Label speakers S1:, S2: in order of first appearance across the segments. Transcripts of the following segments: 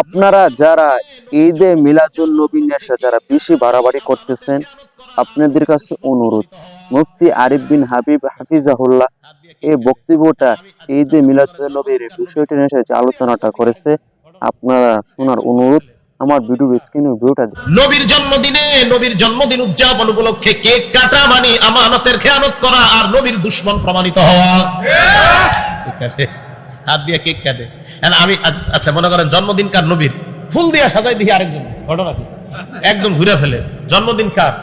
S1: আপনারা যারা ঈদে মিলাদুল নবীন এসে যারা বেশি বাড়াবাড়ি করতেছেন, আপনাদের কাছে অনুরোধ, মুফতি আরিফ বিন হাবিব হাফিজাহুল্লাহ এই বক্তব্যটা ঈদে মিলাদুল নবীর বিষয়টি নিয়ে এসে আলোচনাটা করেছে, আপনারা শোনার অনুরোধ, আমার ভিডিও স্ক্রিনে ভিডিওটা।
S2: নবীর জন্মদিনে, নবীর জন্মদিন উদযাপন উপলক্ষে কেক কাটা মানে আমানতের খেয়ানত করা আর নবীর দুশ্মন প্রমাণিত হওয়া ঠিক আছে হাত দিয়ে কেক কাটে। আমি আচ্ছা মনে করেন জন্মদিন কার নবীর? ফুল দিয়া সাজাই দিই আরেকজন। ঘটনা কি? একদম ঘুরে ফেলে। জন্মদিন কার?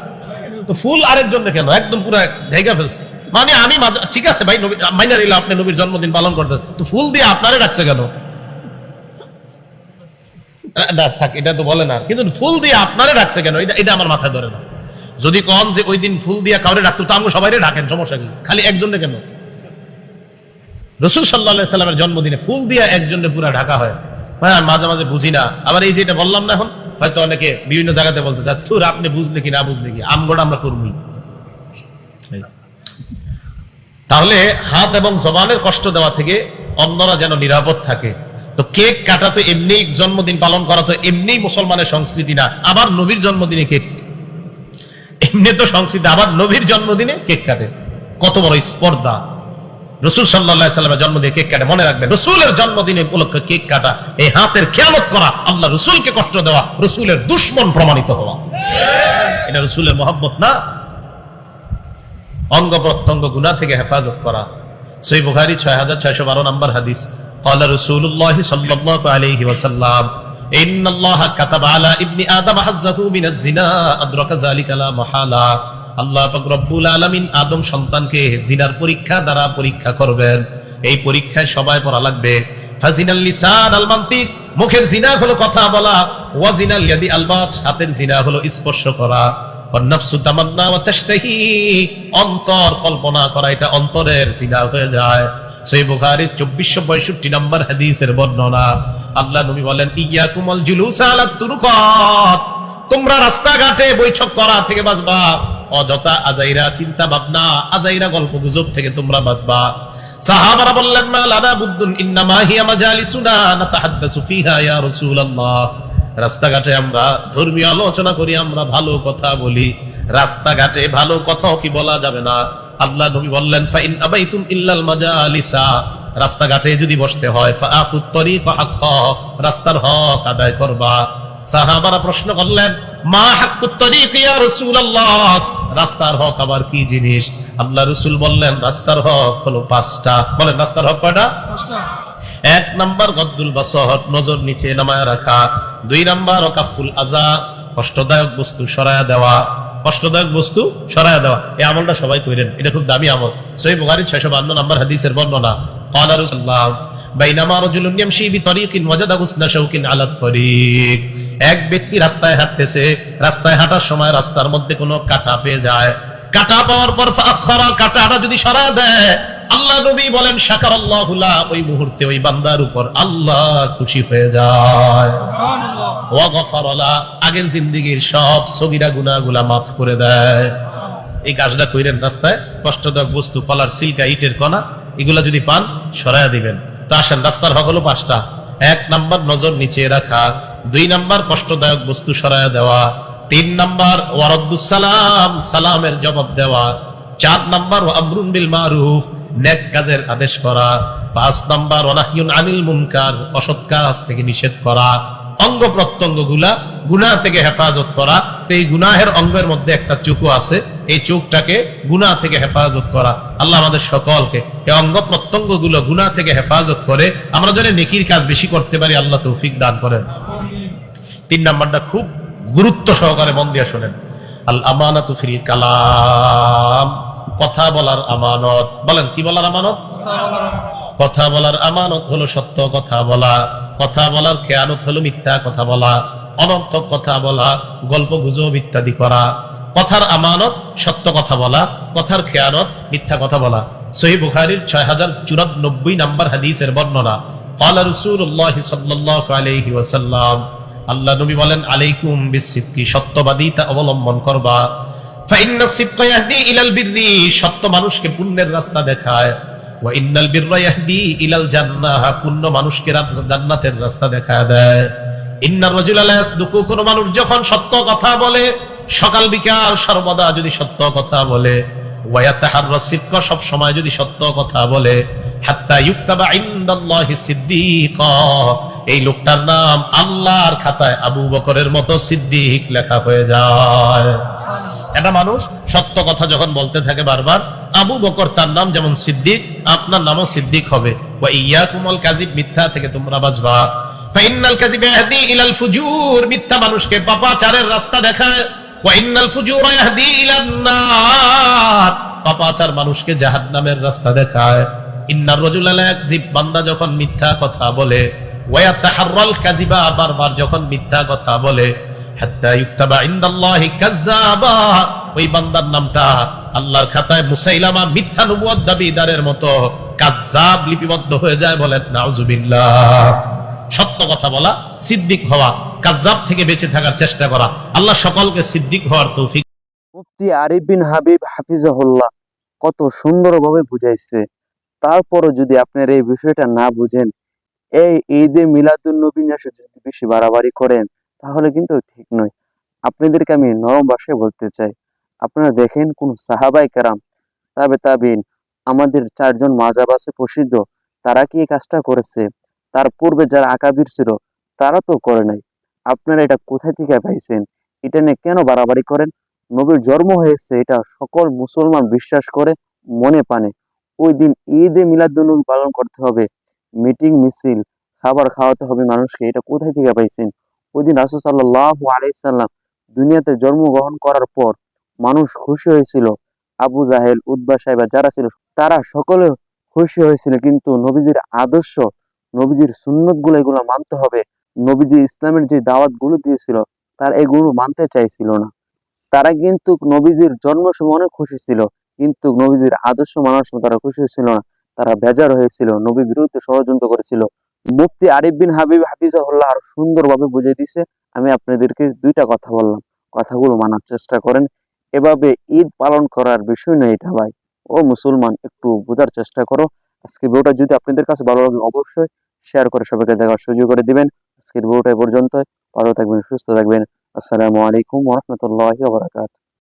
S2: তো ফুল আরেকজন কেন? একদম পুরো ঢেকে ফেলছে। মানে আমি ঠিক আছে ভাই, নবী মাইনা নিলাম আপনি নবীর জন্মদিন পালন করতে তো ফুল দিয়ে আপনারে ডাকছে কেন? না, থাক, এটা তো বলে না। কিন্তু ফুল দিয়ে আপনারে ডাকছে কেন? এটা এটা আমার মাথায় ধরে না। যদি কন যে ওই দিন ফুল দিয়ে কাউরে ডাকতো তো সবাই ডাকেন, সমস্যা কি? খালি একজনে কেন? রসুল সাল্লাহ সাল্লামের জন্মদিনে ফুল দিয়ে একজনে পুরা ঢাকা হয়। হ্যাঁ মাঝে মাঝে বুঝি না। আবার এই যে এটা বললাম না এখন, হয়তো অনেকে বিভিন্ন জায়গাতে বলতে চায়, থুর, আপনি বুঝলে কি না বুঝলে কি? আমগোটা আমরা করবই। তাহলে হাত এবং জবানের কষ্ট দেওয়া থেকে অন্যরা যেন নিরাপদ থাকে। তো কেক কাটা তো এমনি জন্মদিন পালন করা তো এমনি মুসলমানের সংস্কৃতি না, আবার নবীর জন্মদিনে কেক। এমনি তো সংস্কৃতি, আবার নবীর জন্মদিনে কেক কাটে। কত বড় স্পর্ধা। রসুল সাল্লাহ সাল্লামের জন্মদিনে কেক কাটে মনে রাখবেন রসুলের জন্মদিনে উপলক্ষে কেক কাটা এই হাতের খেয়ালত করা আল্লাহ রসুলকে কষ্ট দেওয়া রসুলের দুশ্মন প্রমাণিত হওয়া এটা রসুলের মহব্বত না অঙ্গ প্রত্যঙ্গ গুণা থেকে হেফাজত করা সই বুখারি ছয় হাজার ছয়শো বারো নম্বর হাদিস قال رسول الله صلى الله عليه وسلم إن الله كتب على ابن آدم حظه من الزنا أدرك ذلك لا محالة আল্লাহ রব্বুল আলমিন আদম সন্তানকে জিনার পরীক্ষা দ্বারা পরীক্ষা করবেন। এই পরীক্ষায় সবাই পড়া লাগবে। মুখের জিনা হলো কথা বলা। ওয়াজিনাল ইয়াদি হাতের জিনা হলো স্পর্শ করা। অন্তর কল্পনা করা, এটা অন্তরের জিনা হয়ে যায়। নম্বর হাদিসের বর্ণনা। আল্লাহ নবী বলেন ইয়া তোমরা রাস্তাঘাটে বৈঠক করা থেকে বাঁচবা। অযথা আজাইরা চিন্তা ভাবনা, আজাইরা গল্প গুজব থেকে তোমরা বাঁচবা। সাহাবারা বললেন, মা লানা বুদ্দুন, ইন্নামা হিয়া মাজালিসুনা, নাতাহাদ্দাসু ফিহা ইয়া রাসূলুল্লাহ। রাস্তাঘাটে আমরা ধর্মীয় আলোচনা করি, আমরা ভালো কথা বলি। রাস্তাঘাটে ভালো কথাও কি বলা যাবে না? আল্লাহ নবী বললেন, ফাইন আবাইতুম ইল্লাল মাজালিসা। রাস্তাঘাটে যদি বসতে হয় ফাআতুত তরিকা হাক্কা। রাস্তার হক আদায় করবা। সাহাবারা প্রশ্ন করলেন, মা হাক্কুত তরিক ইয়া রাসূলুল্লাহ? রাস্তার হক আবার কি জিনিস? আল্লাহ রসুল বললেন রাস্তার হক হলো পাঁচটা। বলেন রাস্তার হক কয়টা? এক নাম্বার গদ্দুল বাসহর নজর নিচে নামায় রাখা। দুই নাম্বার অকাফুল আজা কষ্টদায়ক বস্তু সরায়া দেওয়া। কষ্টদায়ক বস্তু সরায়া দেওয়া। এই আমলটা সবাই করেন এটা খুব দামি আমল। ছয়শো বান্ন নম্বর হাদিসের বর্ণনা। কলারুসাল্লাম বাইনামা রজুল নিয়ম শিবি তরিকিন মজাদা গুসনা শৌকিন আলাত তরিক। এক ব্যক্তি রাস্তায় হাঁটতেছে রাস্তায় হাঁটার সময় রাস্তার মধ্যে কোনো কাটা পেয়ে যায়। কাটা পাওয়ার পর কাটাটা যদি সরা দেয় আল্লাহ নবী বলেন শাকার আল্লাহুল্লাহ ওই মুহূর্তে ওই বান্দার উপর আল্লাহ খুশি হয়ে যায়। ওয়া আগের জিন্দিগির সব সগিরা গুনাহগুলা মাফ করে দেয়। এই কাজটা কইরেন রাস্তায় কষ্টদায়ক বস্তু কলার সিলকা ইটের কণা এগুলা যদি পান সরায়া দিবেন। তো আসেন রাস্তার হক পাঁচটা। এক নাম্বার নজর নিচে রাখা। দুই নাম্বার কষ্টদায়ক বস্তু সরায়া দেওয়া, তিন নাম্বার ওয়ারদ্দুস সালাম সালামের জবাব দেওয়া, চার নাম্বার আমরুন বিল মারুফ, নেক কাজের আদেশ করা, পাঁচ নাম্বার অনাহিউন আনিল মুনকার, অসৎ কাজ থেকে নিষেধ করা, অঙ্গ প্রত্যঙ্গগুলা গুনা থেকে হেফাজত করা এই গুনাহের অঙ্গের মধ্যে একটা চুকু আছে, এই চোখটাকে গুনা থেকে হেফাজত করা। আল্লাহ আমাদের সকলকে এই অঙ্গ প্রত্যঙ্গগুলো গুনা থেকে হেফাজত করে, আমরা যেন নেকির কাজ বেশি করতে পারি, আল্লাহ তৌফিক দান করেন। তিন নাম্বারটা খুব গুরুত্ব সহকারে মন দিয়ে শোনেন আল আমানাত ফিল কালাম কথা বলার আমানত বলেন কি বলার আমানত কথা বলার আমানত হলো সত্য কথা বলা কথা বলার খেয়ানত হলো মিথ্যা কথা বলা অনর্থক কথা বলা গল্প গুজব ইত্যাদি করা কথার আমানত সত্য কথা বলা কথার খেয়ানত মিথ্যা কথা বলা সহি বুখারির ছয় হাজার চুরানব্বই নাম্বার হাদিসের বর্ণনা قال رسول الله صلى الله عليه وسلم আল্লাহ নবী বলেন, আলাইকুম বিসিদ্কি সত্যবাদিতা অবলম্বন করবা। ফাইন্না সিদকা ইয়াহদি ইলাল বিররি, সত্য মানুষকে পুণ্যের রাস্তা দেখায়। ওয়া ইন্নাল বিররা ইয়াহদি ইলাল জান্নাহ, পুণ্য মানুষকে জান্নাতের রাস্তা দেখায় দেয়। ইন্নার রাজুলা লা ইয়াসদুকু, কোন মানুষ যখন সত্য কথা বলে, সকাল বিকাল সর্বদা যদি সত্য কথা বলে। ওয়ায়াতাহাররা সিদকা সব সময় যদি সত্য কথা বলে। এই লোকটার নাম আল্লাহর খাতায় আবু বকরের মতো সিদ্দিক লেখা হয়ে যায়। একটা মানুষ সত্য কথা যখন বলতে থাকে বারবার, আবু বকর তার নাম যেমন সিদ্দিক, আপনার নামও সিদ্দিক হবে। ওয়া ইয়াকুমুল কাযিব, মিথ্যা থেকে তোমরা বাঁচবা। ফাইনাল ফুজুর, মিথ্যা মানুষকে পাপাচারের রাস্তা দেখায়। রাস্তা দেখায়। কথা দাবিদারের মতো লিপিবদ্ধ হয়ে যায় বলেন সত্য কথা বলা, সিদ্দিক হওয়া কাজ্জাব থেকে বেঁচে থাকার চেষ্টা করা, আল্লাহ সকলকে সিদ্দিক হওয়ার তৌফিক
S1: মুফতি আরিফ বিন হাবিব হাফিজাহুল্লাহ কত সুন্দরভাবে বুঝাইছে। তারপরও যদি আপনারা এই বিষয়টা না বুঝেন, এই ঈদে মিলাদুন নবী নিয়ে যদি বেশি বাড়াবাড়ি করেন, তাহলে কিন্তু ঠিক নয়। আপনাদেরকে আমি নরম ভাষায় বলতে চাই, আপনারা দেখেন কোন সাহাবাই কারাম, তাবে তাবিন, আমাদের চারজন মাজাব আছে প্রসিদ্ধ, তারা কি এই কাজটা করেছে? তার পূর্বে যারা আকাবির ছিল, তারা তো করে নাই। আপনারা এটা কোথায় থেকে পাইছেন? এটা নিয়ে কেন বাড়াবাড়ি করেন? নবীর জন্ম হয়েছে, এটা সকল মুসলমান বিশ্বাস করে মনে পানে ওই দিন ঈদে মিলাদুন্নবী পালন করতে হবে। মিটিং, মিছিল, খাবার খাওয়াতে হবে মানুষকে। এটা কোথায় থেকে পাইছেন? ওই দিন রাসুল সাল্লাহ আলাইসাল্লাম দুনিয়াতে জন্মগ্রহণ করার পর মানুষ খুশি হয়েছিল। আবু জাহেল উদ্বা সাহেবা যারা ছিল, তারা সকলে খুশি হয়েছিল। কিন্তু নবীজির আদর্শ, নবীজির সুন্নতগুলো এগুলো মানতে হবে। নবীজি ইসলামের যে দাওয়াতগুলো দিয়েছিল, তারা এগুলো মানতে চাইছিল না। তারা কিন্তু নবীজির জন্ম সময় অনেক খুশি ছিল। কিন্তু নবীজির আদর্শ মানার সময় তারা খুশি হয়েছিল না। তারা বেজার হয়েছিল। নবী বিরুদ্ধে ষড়যন্ত্র করেছিল। মুফতি আরিফ বিন হাবিব হাফিজাহুল্লাহ আরও সুন্দরভাবে বুঝিয়ে দিছে আমি আপনাদেরকে দুইটা কথা বললাম। কথাগুলো মানার চেষ্টা করেন। এভাবে ঈদ পালন করার বিষয় নয় এটা ভাই। ও মুসলমান, একটু বোঝার চেষ্টা করো। আজকে ভিডিওটা যদি আপনাদের কাছে ভালো লাগে অবশ্যই শেয়ার করে সবাইকে দেখার সুযোগ করে দিবেন। আজকের ভিডিওটা পর্যন্ত ভালো থাকবেন, সুস্থ থাকবেন। আসসালামু আলাইকুম ওরহমতুল্লাহ বারাকাত